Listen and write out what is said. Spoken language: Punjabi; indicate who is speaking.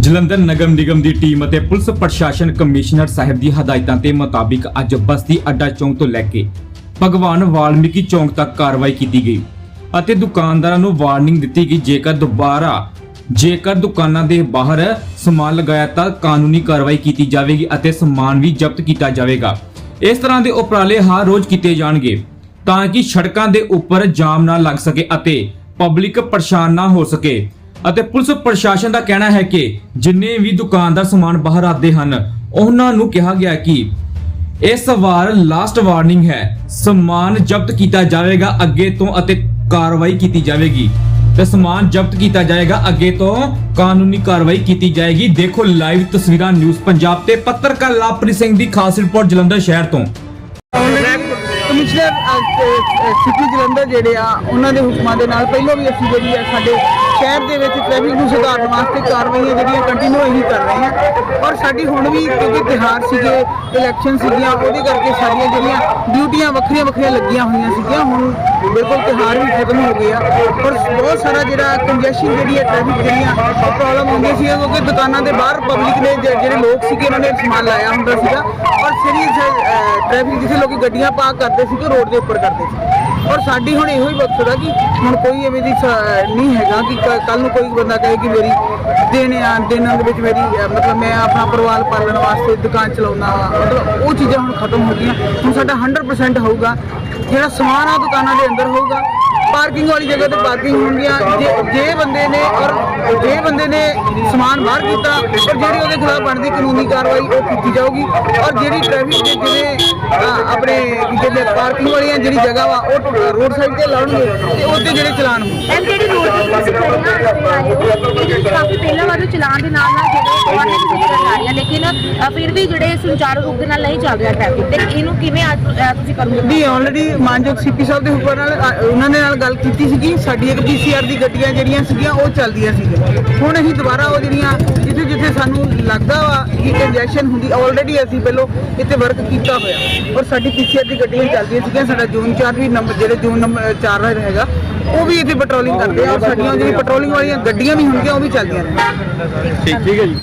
Speaker 1: ਜਲੰਧਰ ਨਗਰ ਨਿਗਮ ਦੀ ਟੀਮ ਅਤੇ ਪੁਲਿਸ ਪ੍ਰਸ਼ਾਸਨ ਕਮਿਸ਼ਨਰ ਸਾਹਿਬ ਦੀ ਹਦਾਇਤਾਂ ਦੇ ਮੁਤਾਬਿਕ ਅੱਜ ਬਸਤੀ ਅੱਡਾ ਚੌਂਕ ਤੋਂ ਲੈ ਕੇ ਭਗਵਾਨ ਵਾਲਮੀਕੀ ਚੌਂਕ ਤੱਕ ਕਾਰਵਾਈ ਕੀਤੀ ਗਈ ਅਤੇ ਦੁਕਾਨਦਾਰਾਂ ਨੂੰ ਵਾਰਨਿੰਗ ਦਿੱਤੀ ਗਈ, ਜੇਕਰ ਦੁਬਾਰਾ, ਜੇਕਰ ਦੁਕਾਨਾਂ ਦੇ ਬਾਹਰ ਸਮਾਨ ਲਗਾਇਆ ਤਾਂ ਕਾਨੂੰਨੀ ਕਾਰਵਾਈ ਕੀਤੀ ਜਾਵੇਗੀ ਅਤੇ ਸਮਾਨ ਵੀ ਜ਼ਬਤ ਕੀਤਾ ਜਾਵੇਗਾ। ਇਸ ਤਰ੍ਹਾਂ ਦੇ ਉਪਰਾਲੇ ਹਰ ਰੋਜ਼ ਕੀਤੇ ਜਾਣਗੇ ਤਾਂ ਕਿ ਸੜਕਾਂ ਦੇ ਉੱਪਰ ਜਾਮ ਨਾ ਲੱਗ ਸਕੇ ਅਤੇ ਪਬਲਿਕ ਪਰੇਸ਼ਾਨ ਨਾ ਹੋ ਸਕੇ। ਅਤੇ ਪੁਲਿਸ ਪ੍ਰਸ਼ਾਸਨ ਦਾ ਕਹਿਣਾ ਹੈ ਕਿ ਜਿੰਨੇ ਵੀ ਦੁਕਾਨਦਾਰ ਸਮਾਨ ਬਾਹਰ ਆਦੇ ਹਨ, ਉਹਨਾਂ ਨੂੰ ਕਿਹਾ ਗਿਆ ਕਿ ਇਸ ਵਾਰ ਲਾਸਟ ਵਾਰਨਿੰਗ ਹੈ, ਸਮਾਨ ਜ਼ਬਤ ਕੀਤਾ ਜਾਵੇਗਾ ਅੱਗੇ ਤੋਂ ਅਤੇ ਕਾਰਵਾਈ ਕੀਤੀ ਜਾਵੇਗੀ। ਤੇ ਸਮਾਨ ਜ਼ਬਤ ਕੀਤਾ ਜਾਏਗਾ ਅੱਗੇ ਤੋਂ, ਕਾਨੂੰਨੀ ਕਾਰਵਾਈ ਕੀਤੀ ਜਾਏਗੀ। ਦੇਖੋ ਲਾਈਵ ਤਸਵੀਰਾਂ ਨਿਊਜ਼ ਪੰਜਾਬ ਤੇ ਪੱਤਰਕਾਰ ਲਾਪਰੀ ਸਿੰਘ ਦੀ ਖਾਸ ਰਿਪੋਰਟ ਜਲੰਧਰ ਸ਼ਹਿਰ ਤੋਂ।
Speaker 2: ਕਮਿਸ਼ਨਰ ਸਿਟੀ ਜਲੰਧਰ ਜਿਹੜੇ ਆ, ਉਹਨਾਂ ਦੇ ਹੁਕਮਾਂ ਦੇ ਨਾਲ ਪਹਿਲਾਂ ਵੀ ਅਸੀਂ ਜਿਹੜੀ ਆ ਸਾਡੇ ਸ਼ਹਿਰ ਦੇ ਵਿੱਚ ਟ੍ਰੈਫਿਕ ਨੂੰ ਸੁਧਾਰਨ ਵਾਸਤੇ ਕਾਰਵਾਈਆਂ ਜਿਹੜੀਆਂ ਕੰਟੀਨਿਊ ਹੀ ਕਰ ਰਹੇ ਹਾਂ। ਔਰ ਸਾਡੀ ਹੁਣ ਵੀ ਕਿਉਂਕਿ ਤਿਹਾਰ ਸੀਗੇ ਇਲੈਕਸ਼ਨ ਸੀਗੀਆਂ, ਉਹਦੇ ਕਰਕੇ ਸਾਡੀਆਂ ਜਿਹੜੀਆਂ ਡਿਊਟੀਆਂ ਵੱਖਰੀਆਂ ਵੱਖਰੀਆਂ ਲੱਗੀਆਂ ਹੋਈਆਂ ਸੀਗੀਆਂ। ਹੁਣ ਬਿਲਕੁਲ ਤਿਹਾਰ ਵੀ ਖਤਮ ਹੋ ਗਏ ਆ ਪਰ ਬਹੁਤ ਸਾਰਾ ਜਿਹੜਾ ਕੰਜੈਸ਼ਨ ਜਿਹੜੀ ਹੈ ਟ੍ਰੈਫਿਕ ਜਿਹੜੀਆਂ ਪ੍ਰੋਬਲਮ ਹੁੰਦੀ ਸੀ। ਕਿਉਂਕਿ ਦੁਕਾਨਾਂ ਦੇ ਬਾਹਰ ਪਬਲਿਕ ਨੇ ਜਿਹੜੇ ਲੋਕ ਸੀਗੇ, ਉਹਨਾਂ ਨੇ ਸਮਾਨ ਲਾਇਆ ਹੁੰਦਾ ਸੀਗਾ। ਔਰ ਸੀਰੀਅਸ ਟ੍ਰੈਫਿਕ ਜਿੱਥੇ ਲੋਕੀ ਗੱਡੀਆਂ ਪਾਰਕ ਕਰਦੇ ਸੀਗੇ ਰੋਡ ਦੇ ਉੱਪਰ ਕਰਦੇ ਸੀ। ਔਰ ਸਾਡੀ ਹੁਣ ਇਹੋ ਹੀ ਮਕਸਦ ਆ ਕਿ ਹੁਣ ਕੋਈ ਐਵੇਂ ਦੀ ਸ- ਨਹੀਂ ਹੈਗਾ ਕਿ ਕੱਲ ਨੂੰ ਕੋਈ ਬੰਦਾ ਕਹੇ ਕਿ ਮੇਰੀ ਦਿਨ ਦਿਨਾਂ ਦੇ ਵਿੱਚ ਮੇਰੀ ਮਤਲਬ ਮੈਂ ਆਪਣਾ ਪਰਿਵਾਰ ਪਾਲਣ ਵਾਸਤੇ ਦੁਕਾਨ ਚਲਾਉਣਾ ਵਾ ਮਤਲਬ ਉਹ ਚੀਜ਼ਾਂ ਹੁਣ ਖਤਮ ਹੋ ਗਈਆਂ। ਹੁਣ ਸਾਡਾ 100% ਹੋਊਗਾ। ਜਿਹੜਾ ਸਮਾਨ ਆ ਦੁਕਾਨਾਂ ਦੇ ਅੰਦਰ ਹੋਊਗਾ। ਪਾਰਕਿੰਗ ਵਾਲੀ ਜਗ੍ਹਾ ਤੇ ਪਾਰਕਿੰਗ ਹੋਣਗੀਆਂ ਜੇ ਜੇ ਬੰਦੇ ਨੇ ਔਰ ਜੇ ਬੰਦੇ ਨੇ ਸਮਾਨ ਬਾਹਰ ਕੀਤਾ ਔਰ ਜਿਹੜੀ ਉਹਦੇ ਖਿਲਾਫ ਬਣਦੀ ਕਾਨੂੰਨੀ ਕਾਰਵਾਈ ਉਹ ਕੀਤੀ ਜਾਊਗੀ। ਔਰ ਜਿਹੜੀ ਟ੍ਰੈਫਿਕ ਦੇ ਜਿਵੇਂ ਆਪਣੇ ਕਹਿੰਦੇ ਪਾਰਕਿੰਗ ਵਾਲੀਆਂ ਜਿਹੜੀ ਜਗ੍ਹਾ ਵਾ ਉਹ ਰੋਡ ਸਾਈਡ ਤੇ ਲਾਉਣਗੇ ਤੇ ਉਹਦੇ ਜਿਹੜੇ ਚਲਾਨ ਹੋਣਗੇ
Speaker 3: ਐਮ ਜਿਹੜੀ ਰੋਡ ਤੇ ਤੁਸੀਂ ਕਾਫੀ ਪਹਿਲਾਂ ਵਾਲੇ ਚਲਾਨ ਦੇ ਨਾਲ ਨਾਲ ਜਿਹੜੇ ਰਹੀ ਹੈ ਲੇਕਿਨ ਫਿਰ ਵੀ ਜਿਹੜੇ ਸੁਚਾਰੂ ਦੇ ਨਾਲ ਨਹੀਂ ਚੱਲ ਰਿਹਾ ਟ੍ਰੈਫਿਕ ਤੇ ਇਹਨੂੰ ਕਿਵੇਂ ਤੁਸੀਂ ਕਰੋਗੇ?
Speaker 2: ਆਲਰੇਡੀ ਮਾਨਯੋਗ ਸੀਪੀ ਸਾਹਿਬ ਦੇ ਹੁਕਮ ਨਾਲ ਉਹਨਾਂ ਦੇ ਨਾਲ ਗੱਲ ਕੀਤੀ ਸੀਗੀ, ਸਾਡੀ ਇੱਕ ਪੀਸੀਆਰ ਦੀ ਗੱਡੀਆਂ ਜਿਹੜੀਆਂ ਸੀਗੀਆਂ, ਉਹ ਚੱਲਦੀਆਂ ਸੀਗੀਆਂ। ਹੁਣ ਅਸੀਂ ਦੁਬਾਰਾ ਉਹ ਜਿਹੜੀਆਂ, ਜਿੱਥੇ ਜਿੱਥੇ ਸਾਨੂੰ ਲੱਗਦਾ ਵਾ ਕਿ ਕੰਜੈਸ਼ਨ ਹੁੰਦੀ ਆਲਰੇਡੀ ਅਸੀਂ ਪਹਿਲਾਂ ਇੱਥੇ ਵਰਕ ਕੀਤਾ ਹੋਇਆ। ਔਰ ਸਾਡੀ ਪੀਸੀਆਰ ਦੀ ਗੱਡੀਆਂ ਚੱਲਦੀਆਂ ਸੀਗੀਆਂ, ਸਾਡਾ ਜੂਨ 4 ਵੀ ਨੰਬਰ ਜਿਹੜੇ ਜੂਨ ਨੰਬਰ 4 ਹੈਗਾ, ਉਹ ਵੀ ਇੱਥੇ ਪੈਟਰੋਲਿੰਗ ਕਰਦੇ ਆ। ਔਰ ਸਾਡੀਆਂ ਜਿਹੜੀ ਪੈਟਰੋਲਿੰਗ ਵਾਲੀਆਂ ਗੱਡੀਆਂ ਵੀ ਹੁੰਦੀਆਂ, ਉਹ ਵੀ ਚੱਲਦੀਆਂ ਨੇ।
Speaker 1: ਠੀਕ ਠੀਕ ਹੈ ਜੀ।